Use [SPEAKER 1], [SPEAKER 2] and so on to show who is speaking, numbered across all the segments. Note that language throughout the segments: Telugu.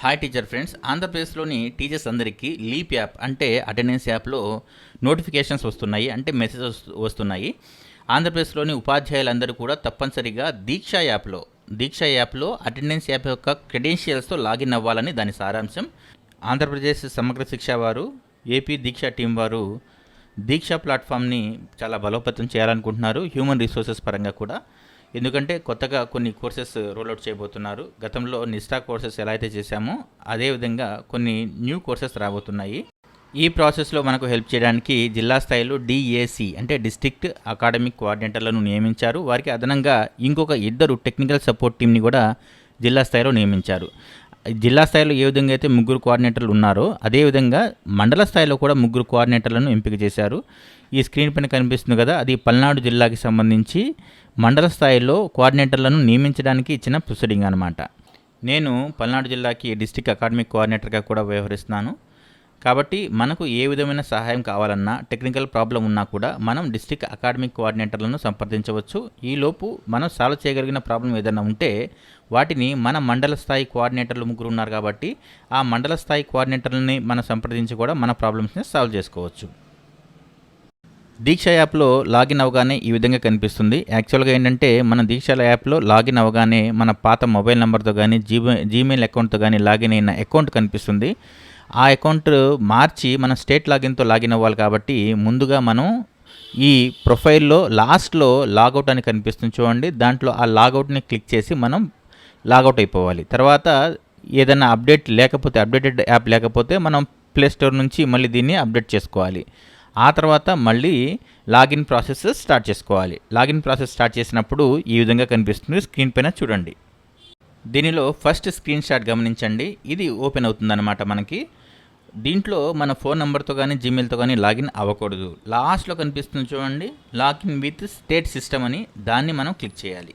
[SPEAKER 1] హాయ్ టీచర్ ఫ్రెండ్స్ ఆంధ్రప్రదేశ్లోని టీచర్స్ అందరికీ లీప్ యాప్ అంటే అటెండెన్స్ యాప్లో నోటిఫికేషన్స్ వస్తున్నాయి అంటే మెసేజెస్ వస్తున్నాయి. ఆంధ్రప్రదేశ్లోని ఉపాధ్యాయులందరూ కూడా తప్పనిసరిగా దీక్ష యాప్లో దీక్ష యాప్లో అటెండెన్స్ యాప్ యొక్క క్రెడెన్షియల్స్తో లాగిన్ అవ్వాలని దాని సారాంశం. ఆంధ్రప్రదేశ్ సమగ్ర శిక్ష వారు ఏపీ దీక్ష టీం వారు దీక్ష ప్లాట్ఫామ్ని చాలా బలోపేతం చేయాలనుకుంటున్నారు హ్యూమన్ రిసోర్సెస్ పరంగా కూడా. ఎందుకంటే కొత్తగా కొన్ని కోర్సెస్ రోల్అవుట్ చేయబోతున్నారు. గతంలో నిస్టా కోర్సెస్ ఎలా అయితే చేశామో అదేవిధంగా కొన్ని న్యూ కోర్సెస్ రాబోతున్నాయి. ఈ ప్రాసెస్లో మనకు హెల్ప్ చేయడానికి జిల్లా స్థాయిలో డిఏసి అంటే డిస్ట్రిక్ట్ అకాడమిక్ కోఆర్డినేటర్లను నియమించారు. వారికి అదనంగా ఇంకొక ఇద్దరు టెక్నికల్ సపోర్ట్ టీంని కూడా జిల్లా స్థాయిలో నియమించారు. జిల్లా స్థాయిలో ఏ విధంగా అయితే ముగ్గురు కోఆర్డినేటర్లు ఉన్నారో అదేవిధంగా మండల స్థాయిలో కూడా ముగ్గురు కోఆర్డినేటర్లను ఎంపిక చేశారు. ఈ స్క్రీన్ పైన కనిపిస్తుంది కదా అది పల్నాడు జిల్లాకి సంబంధించి మండల స్థాయిలో కోఆర్డినేటర్లను నియమించడానికి ఇచ్చిన ప్రొసీడింగ్ అనమాట నేను పల్నాడు జిల్లాకి డిస్టిక్ అకాడమిక్ కోఆర్డినేటర్గా కూడా వ్యవహరిస్తున్నాను. కాబట్టి మనకు ఏ విధమైన సహాయం కావాలన్నా టెక్నికల్ ప్రాబ్లం ఉన్నా కూడా మనం డిస్ట్రిక్ట్ అకాడమిక్ కోఆర్డినేటర్లను సంప్రదించవచ్చు. ఈలోపు మనం సాల్వ్ చేయగలిగిన ప్రాబ్లం ఏదైనా ఉంటే వాటిని మన మండల స్థాయి కోఆర్డినేటర్లు ముగ్గురు ఉన్నారు కాబట్టి ఆ మండల స్థాయి కోఆర్డినేటర్లని మనం సంప్రదించి కూడా మన ప్రాబ్లమ్స్ని సాల్వ్ చేసుకోవచ్చు. దీక్ష యాప్లో లాగిన్ అవగానే ఈ విధంగా కనిపిస్తుంది. యాక్చువల్గా ఏంటంటే మన దీక్షల యాప్లో లాగిన్ అవగానే మన పాత మొబైల్ నెంబర్తో కానీ జీమె జీమెయిల్ అకౌంట్తో కానీ లాగిన్ అయిన అకౌంట్ కనిపిస్తుంది. ఆ అకౌంట్ మార్చి మన స్టేట్ లాగిన్తో లాగిన్ అవ్వాలి కాబట్టి ముందుగా మనం ఈ ప్రొఫైల్లో లాస్ట్లో లాగౌట్ అని కనిపిస్తుంది చూడండి. దాంట్లో ఆ లాగౌట్ని క్లిక్ చేసి మనం లాగౌట్ అయిపోవాలి. తర్వాత ఏదైనా అప్డేట్ లేకపోతే అప్డేటెడ్ యాప్ లేకపోతే మనం ప్లే స్టోర్ నుంచి మళ్ళీ దీన్ని అప్డేట్ చేసుకోవాలి. ఆ తర్వాత మళ్ళీ లాగిన్ ప్రాసెస్ స్టార్ట్ చేసుకోవాలి. లాగిన్ ప్రాసెస్ స్టార్ట్ చేసినప్పుడు ఈ విధంగా కనిపిస్తుంది స్క్రీన్ పైన చూడండి. దీనిలో ఫస్ట్ స్క్రీన్ షాట్ గమనించండి. ఇది ఓపెన్ అవుతుందన్నమాట మనకి. దీంట్లో మన ఫోన్ నెంబర్తో కానీ జీమెయిల్తో కానీ లాగిన్ అవ్వకూడదు. లాస్ట్లో కనిపిస్తుంది చూడండి లాగిన్ విత్ స్టేట్ సిస్టమ్ అని దాన్ని మనం క్లిక్ చేయాలి.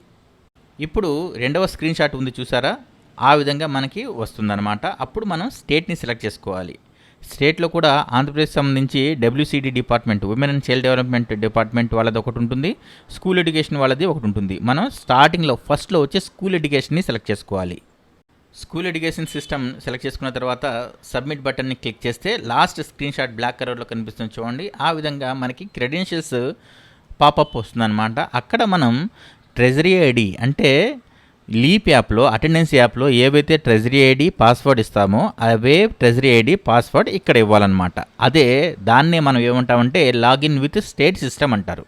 [SPEAKER 1] ఇప్పుడు రెండవ స్క్రీన్ షాట్ ఉంది చూసారా? ఆ విధంగా మనకి వస్తుందన్నమాట. అప్పుడు మనం స్టేట్ని సెలెక్ట్ చేసుకోవాలి. స్టేట్లో కూడా ఆంధ్రప్రదేశ్ సంబంధించి WCD department women and child development department వాళ్ళది ఒకటి ఉంటుంది. స్కూల్ ఎడ్యుకేషన్ వాళ్ళది ఒకటి ఉంటుంది. మనం స్టార్టింగ్లో ఫస్ట్లో వచ్చే స్కూల్ ఎడ్యుకేషన్ని సెలెక్ట్ చేసుకోవాలి. స్కూల్ ఎడ్యుకేషన్ సిస్టమ్ సెలెక్ట్ చేసుకున్న తర్వాత సబ్మిట్ బటన్ని క్లిక్ చేస్తే లాస్ట్ స్క్రీన్ షాట్ బ్లాక్ కలర్లో కనిపిస్తుంది చూడండి. ఆ విధంగా మనకి క్రెడెన్షియల్స్ పాపప్ వస్తుందన్నమాట. అక్కడ మనం ట్రెజరీ ఐడి అంటే లీప్ యాప్లో అటెండెన్స్ యాప్లో ఏవైతే ట్రెజరీ ఐడి పాస్వర్డ్ ఇస్తామో అవే ట్రెజరీ ఐడి పాస్వర్డ్ ఇక్కడ ఇవ్వాలన్నమాట. అదే దాన్నే మనం ఏమంటామంటే లాగిన్ విత్ స్టేట్ సిస్టమ్ అంటారు.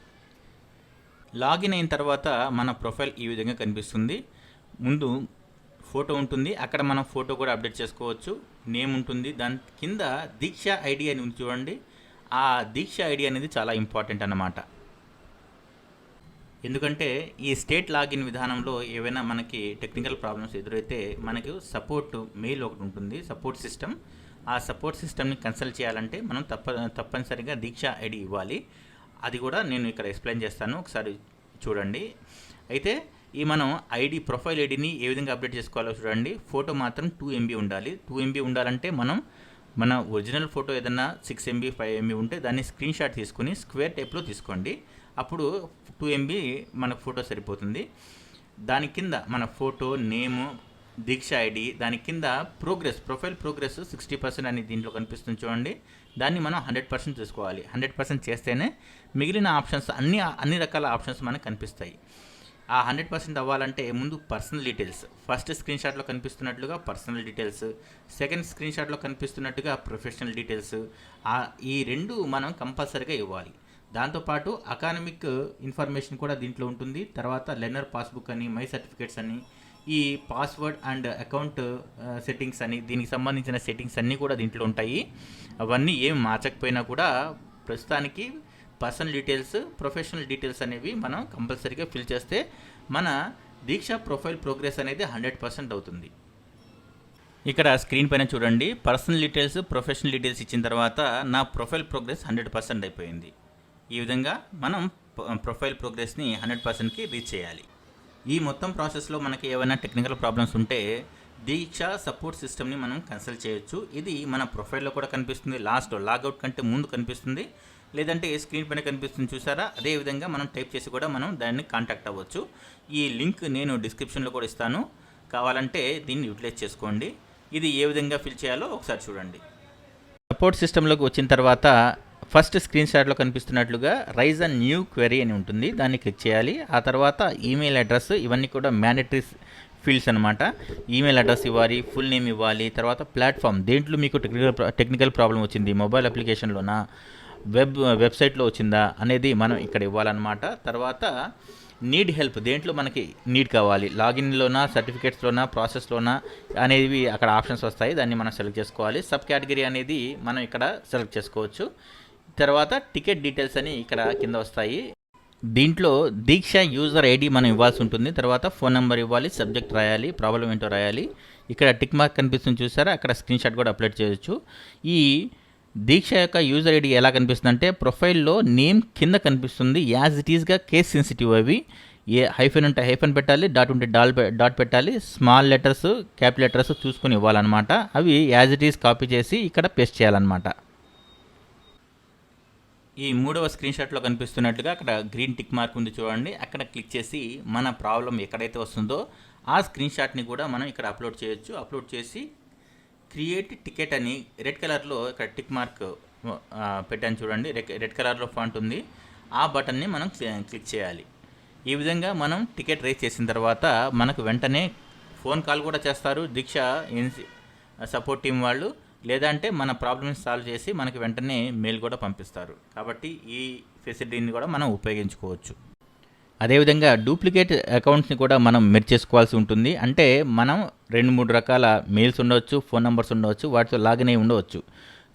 [SPEAKER 1] లాగిన్ అయిన తర్వాత మన ప్రొఫైల్ ఈ విధంగా కనిపిస్తుంది. ముందు ఫోటో ఉంటుంది. అక్కడ మనం ఫోటో కూడా అప్డేట్ చేసుకోవచ్చు. నేమ్ ఉంటుంది. దాని కింద దీక్ష ఐడి అని ఉంది చూడండి. ఆ దీక్ష ఐడి అనేది చాలా ఇంపార్టెంట్ అన్నమాట. ఎందుకంటే ఈ స్టేట్ లాగిన్ విధానంలో ఏవైనా మనకి టెక్నికల్ ప్రాబ్లమ్స్ ఎదురైతే మనకు సపోర్ట్ మెయిల్ ఒకటి ఉంటుంది. Support system. ఆ సపోర్ట్ సిస్టమ్ని కన్సల్ట్ చేయాలంటే మనం తప్ప తప్పనిసరిగా దీక్ష ఐడి ఇవ్వాలి. అది కూడా నేను ఇక్కడ ఎక్స్ప్లెయిన్ చేస్తాను. ఒకసారి చూడండి. అయితే ఈ మనం ఐడి ప్రొఫైల్ ఐడిని ఏ విధంగా అప్డేట్ చేసుకోవాలో చూడండి. ఫోటో మాత్రం టూ ఎంబీ ఉండాలి. టూ ఎంబీ ఉండాలంటే మనం మన ఒరిజినల్ ఫోటో ఏదన్నా సిక్స్ ఎంబీ ఫైవ్ ఎంబీ ఉంటే దాన్ని స్క్రీన్ షాట్ తీసుకుని స్క్వేర్ టైప్లో తీసుకోండి. అప్పుడు టూ ఎంబీ మన ఫోటో సరిపోతుంది. దాని కింద మన ఫోటో నేము దీక్ష ఐడి దాని కింద progress profile progress sixty percent అని దీంట్లో కనిపిస్తుంది చూడండి. దాన్ని మనం హండ్రెడ్ పర్సెంట్ చూసుకోవాలి. హండ్రెడ్ పర్సెంట్ చేస్తేనే మిగిలిన ఆప్షన్స్ అన్ని అన్ని రకాల ఆప్షన్స్ మనకు కనిపిస్తాయి. ఆ హండ్రెడ్ పర్సెంట్ అవ్వాలంటే ముందు పర్సనల్ డీటెయిల్స్. ఫస్ట్ స్క్రీన్ షాట్లో కనిపిస్తున్నట్లుగా పర్సనల్ డీటెయిల్స్. సెకండ్ స్క్రీన్ షాట్లో కనిపిస్తున్నట్టుగా ప్రొఫెషనల్ డీటెయిల్స్. ఈ రెండు మనం కంపల్సరీగా ఇవ్వాలి. దాంతోపాటు అకాడమిక్ ఇన్ఫర్మేషన్ కూడా దీంట్లో ఉంటుంది. తర్వాత లెర్నర్ పాస్బుక్ అని మై సర్టిఫికేట్స్ అని ఈ పాస్వర్డ్ అండ్ అకౌంట్ సెట్టింగ్స్ అని దీనికి సంబంధించిన సెట్టింగ్స్ అన్నీ కూడా దీంట్లో ఉంటాయి. అవన్నీ ఏం మార్చకపోయినా కూడా ప్రస్తుతానికి పర్సనల్ డీటెయిల్స్ ప్రొఫెషనల్ డీటెయిల్స్ అనేవి మనం కంపల్సరీగా ఫిల్ చేస్తే మన దీక్ష ప్రొఫైల్ ప్రోగ్రెస్ అనేది హండ్రెడ్ పర్సెంట్ అవుతుంది. ఇక్కడ స్క్రీన్ పైన చూడండి. పర్సనల్ డీటెయిల్స్ ప్రొఫెషనల్ డీటెయిల్స్ ఇచ్చిన తర్వాత నా ప్రొఫైల్ ప్రోగ్రెస్ హండ్రెడ్ పర్సెంట్ అయిపోయింది. ఈ విధంగా మనం ప్రొఫైల్ ప్రోగ్రెస్ని హండ్రెడ్ పర్సెంట్కి రీచ్ చేయాలి. ఈ మొత్తం ప్రాసెస్లో మనకి ఏమైనా టెక్నికల్ ప్రాబ్లమ్స్ ఉంటే దీక్ష సపోర్ట్ సిస్టమ్ని మనం కన్సల్ట్ చేయొచ్చు. ఇది మన ప్రొఫైల్లో కూడా కనిపిస్తుంది. లాస్ట్ లాగౌట్ కంటే ముందు కనిపిస్తుంది. లేదంటే స్క్రీన్ పైన కనిపిస్తుంది చూసారా? అదే విధంగా మనం టైప్ చేసి కూడా మనం దాన్ని కాంటాక్ట్ అవ్వచ్చు. ఈ లింక్ నేను డిస్క్రిప్షన్లో కూడా ఇస్తాను. కావాలంటే దీన్ని యూటిలైజ్ చేసుకోండి. ఇది ఏ విధంగా ఫిల్ చేయాలో ఒకసారి చూడండి. సపోర్ట్ సిస్టంలోకి వచ్చిన తర్వాత ఫస్ట్ స్క్రీన్ షాట్లో కనిపిస్తున్నట్లుగా రైజ్ అండ్ న్యూ క్వెరీ అని ఉంటుంది. దాన్ని క్లిక్ చేయాలి. ఆ తర్వాత ఈమెయిల్ అడ్రస్ ఇవన్నీ కూడా మ్యాండటరీ ఫీల్డ్స్ అనమాట ఈమెయిల్ అడ్రస్ ఇవ్వాలి ఫుల్ నేమ్ ఇవ్వాలి తర్వాత ప్లాట్ఫామ్ దేంట్లో మీకు టెక్నికల్ టెక్నికల్ ప్రాబ్లం వచ్చింది? మొబైల్ అప్లికేషన్లోనా? వెబ్ వెబ్సైట్లో వచ్చిందా అనేది మనం ఇక్కడ ఇవ్వాలన్నమాట. తర్వాత నీడ్ హెల్ప్ దేంట్లో మనకి నీడ్ కావాలి? లాగిన్లోనా సర్టిఫికేట్స్లోనా ప్రాసెస్లోనా అనేవి అక్కడ ఆప్షన్స్ వస్తాయి. దాన్ని మనం సెలెక్ట్ చేసుకోవాలి. సబ్ కేటగిరీ అనేది మనం ఇక్కడ సెలెక్ట్ చేసుకోవచ్చు. తర్వాత టికెట్ డీటెయిల్స్ అని ఇక్కడ కింద వస్తాయి. దీంట్లో దీక్ష యూజర్ ఐడి మనం ఇవ్వాల్సి ఉంటుంది. తర్వాత ఫోన్ నెంబర్ ఇవ్వాలి సబ్జెక్ట్ రాయాలి ప్రాబ్లం ఏంటో రాయాలి. ఇక్కడ టిక్ మార్క్ కనిపిస్తుంది చూసారా? అక్కడ స్క్రీన్ షాట్ కూడా అప్లోడ్ చేయొచ్చు. ఈ దీక్ష యొక్క యూజర్ ఐడి ఎలా కనిపిస్తుంది అంటే ప్రొఫైల్లో నేమ్ కింద కనిపిస్తుంది యాజ్ ఇట్ ఈస్గా కేస్ సెన్సిటివ్ అవి. ఏ హైఫెన్ ఉంటే హైఫెన్ పెట్టాలి డాట్ ఉంటే డాల్ డాట్ పెట్టాలి స్మాల్ లెటర్స్ క్యాప్ లెటర్స్ చూసుకొని ఇవ్వాలన్నమాట. అవి యాజ్ ఇట్ ఈస్ కాపీ చేసి ఇక్కడ పేస్ట్ చేయాలన్నమాట. ఈ మూడవ స్క్రీన్ షాట్లో కనిపిస్తున్నట్లుగా అక్కడ గ్రీన్ టిక్ మార్క్ ఉంది చూడండి. అక్కడ క్లిక్ చేసి మన ప్రాబ్లం ఎక్కడైతే వస్తుందో ఆ స్క్రీన్ షాట్ని కూడా మనం ఇక్కడ అప్లోడ్ చేయొచ్చు. అప్లోడ్ చేసి క్రియేట్ టికెట్ అని రెడ్ కలర్లో ఇక్కడ టిక్ మార్క్ పెట్టాను చూడండి. రెడ్ రెడ్ కలర్లో ఫాంట్ ఉంది. ఆ బటన్ని మనం క్లిక్ చేయాలి. ఈ విధంగా మనం టికెట్ రేస్ చేసిన తర్వాత మనకు వెంటనే ఫోన్ కాల్ కూడా చేస్తారు. దీక్ష సపోర్ట్ టీం వాళ్ళు. లేదంటే మన ప్రాబ్లమ్స్ సాల్వ్ చేసి మనకి వెంటనే మెయిల్ కూడా పంపిస్తారు. కాబట్టి ఈ ఫెసిలిటీని కూడా మనం ఉపయోగించుకోవచ్చు. అదేవిధంగా డూప్లికేట్ అకౌంట్స్ని కూడా మనం మెర్జ్ చేసుకోవాల్సి ఉంటుంది. అంటే మనం రెండు మూడు రకాల మెయిల్స్ ఉండవచ్చు ఫోన్ నెంబర్స్ ఉండవచ్చు వాటితో లాగిన్ అయి ఉండవచ్చు.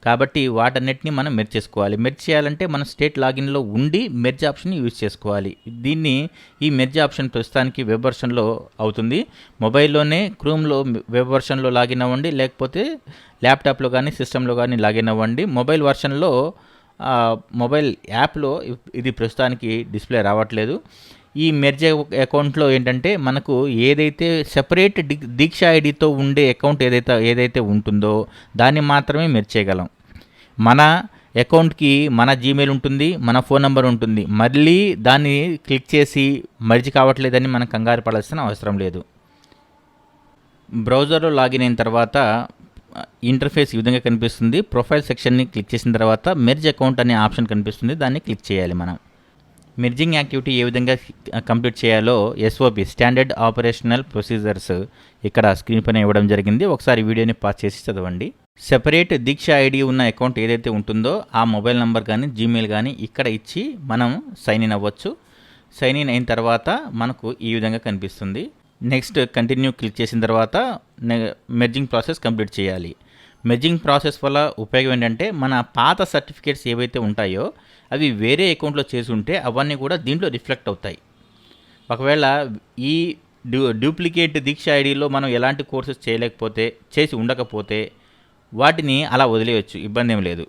[SPEAKER 1] కాబట్టి వాటన్నిటిని మనం మెర్జ్ చేసుకోవాలి. మెర్జ్ చేయాలంటే మనం స్టేట్ లాగిన్లో ఉండి మెర్జ్ ఆప్షన్ యూజ్ చేసుకోవాలి. దీన్ని ఈ మెర్జ్ ఆప్షన్ ప్రస్తుతానికి వెబ్ వర్షన్లో అవుతుంది. మొబైల్లోనే క్రూమ్లో వెబ్ వర్షన్లో లాగిన్ అవ్వండి. లేకపోతే ల్యాప్టాప్లో కానీ సిస్టంలో కానీ లాగిన్ అవ్వండి. మొబైల్ వర్షన్లో మొబైల్ యాప్లో ఇది ప్రస్తుతానికి డిస్ప్లే రావట్లేదు. ఈ మెర్జ్ అకౌంట్లో ఏంటంటే మనకు ఏదైతే సెపరేట్ డి దీక్ష ఐడితో ఉండే అకౌంట్ ఏదైతే ఏదైతే ఉంటుందో దాన్ని మాత్రమే మెర్జ్ చేయగలం. మన అకౌంట్కి మన జీమెయిల్ ఉంటుంది మన ఫోన్ నెంబర్ ఉంటుంది. మళ్ళీ దాన్ని క్లిక్ చేసి మర్జ్ కావట్లేదని మనం కంగారు పడాల్సిన అవసరం లేదు. బ్రౌజర్లో లాగిన్ అయిన తర్వాత ఇంటర్ఫేస్ ఈ విధంగా కనిపిస్తుంది. ప్రొఫైల్ సెక్షన్ని క్లిక్ చేసిన తర్వాత మెర్జ్ అకౌంట్ అనే ఆప్షన్ కనిపిస్తుంది. దాన్ని క్లిక్ చేయాలి మనం. మెర్జింగ్ యాక్టివిటీ ఏ విధంగా కంప్లీట్ చేయాలో ఎస్ఓపి స్టాండర్డ్ ఆపరేషనల్ ప్రొసీజర్స్ ఇక్కడ స్క్రీన్ పైన ఇవ్వడం జరిగింది. ఒకసారి వీడియోని పాస్ చేసి చదవండి. సెపరేట్ దీక్ష ఐడి ఉన్న అకౌంట్ ఏదైతే ఉంటుందో ఆ మొబైల్ నెంబర్ కానీ జీమెయిల్ కానీ ఇక్కడ ఇచ్చి మనం సైన్ ఇన్ అవ్వచ్చు. సైన్ ఇన్ అయిన తర్వాత మనకు ఈ విధంగా కనిపిస్తుంది. నెక్స్ట్ కంటిన్యూ క్లిక్ చేసిన తర్వాత మెర్జింగ్ ప్రాసెస్ కంప్లీట్ చేయాలి. మెర్జింగ్ ప్రాసెస్ వల్ల ఉపయోగం ఏంటంటే మన పాత సర్టిఫికేట్స్ ఏవైతే ఉంటాయో అవి వేరే అకౌంట్లో చేసి ఉంటే అవన్నీ కూడా దీంట్లో రిఫ్లెక్ట్ అవుతాయి. ఒకవేళ ఈ డ్యూ డూప్లికేట్ దీక్ష ఐడిలో మనం ఎలాంటి కోర్సెస్ చేయలేకపోతే చేసి ఉండకపోతే వాటిని అలా వదిలేయచ్చు. ఇబ్బంది ఏం లేదు.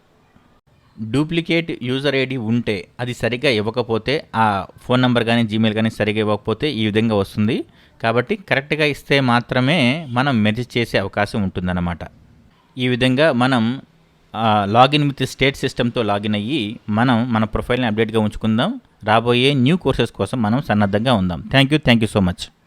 [SPEAKER 1] డూప్లికేట్ యూజర్ ఐడి ఉంటే అది సరిగ్గా ఇవ్వకపోతే ఆ ఫోన్ నెంబర్ కానీ జీమెయిల్ కానీ సరిగ్గా ఇవ్వకపోతే ఈ విధంగా వస్తుంది. కాబట్టి కరెక్ట్గా ఇస్తే మాత్రమే మనం మెసేజ్ చేసే అవకాశం ఉంటుందన్నమాట. ఈ విధంగా మనం లాగిన్ విత్ స్టేట్ సిస్టమ్తో లాగిన్ అయ్యి మనం మన ప్రొఫైల్ని అప్డేట్గా ఉంచుకుందాం. రాబోయే న్యూ కోర్సెస్ కోసం మనం సన్నద్ధంగా ఉందాం. Thank you thank you so much.